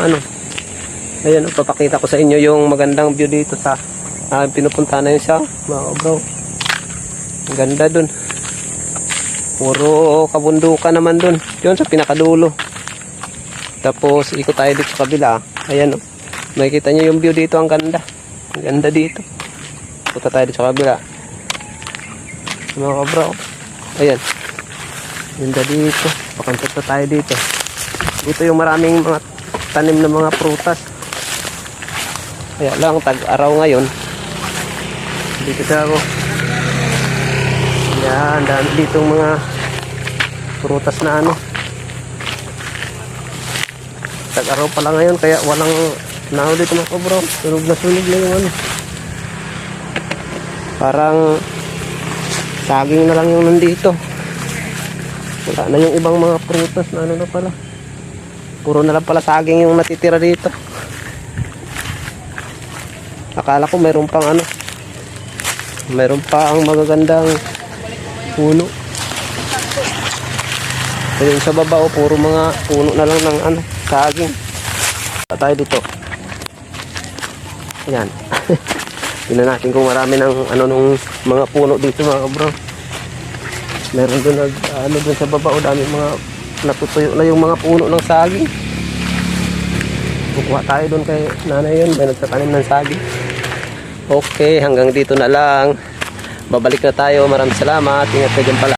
ano. Ayan, papakita ko sa inyo yung magandang view dito sa ah, pinupunta na yun siya, mga bro. Ang ganda dun. Puro kabundukan naman dun. Yun sa pinakadulo. Tapos ikot tayo dito sa kabila. Ayan oh. Makikita nyo yung view dito. Ang ganda. Ang ganda dito. Punta tayo dito sa kabila. Mga kabro. Ayan. Ganda dito. Pakantot na tayo dito. Dito yung maraming mga tanim ng mga prutas. Kaya lang tag-araw ngayon. Dito sa ako. Yan, dami dito mga prutas na ano. Tag-araw pala ngayon kaya walang nao dito mga bro. Sunog na sunog na yung ano. Parang saging na lang yung nandito. Wala na yung ibang mga prutas na ano na pala. Puro na lang pala saging yung natitira dito. Akala ko meron pang ano. Meron pa ang magagandang puno. Yung sa baba, oh, puro mga puno na lang ng ano, saging. Pa tayo dito. Ayan. Tingnan natin kung marami ng ano nung mga puno dito mga bro. Meron doon nag ano doon sa baba, oh, dami mga natutuyo na yung mga puno ng saging. Kukuha tayo doon kay nanay yun, may nagtatanim ng saging. Okay, hanggang dito na lang. Babalik na tayo. Maraming salamat. Ingat ka dyan pala.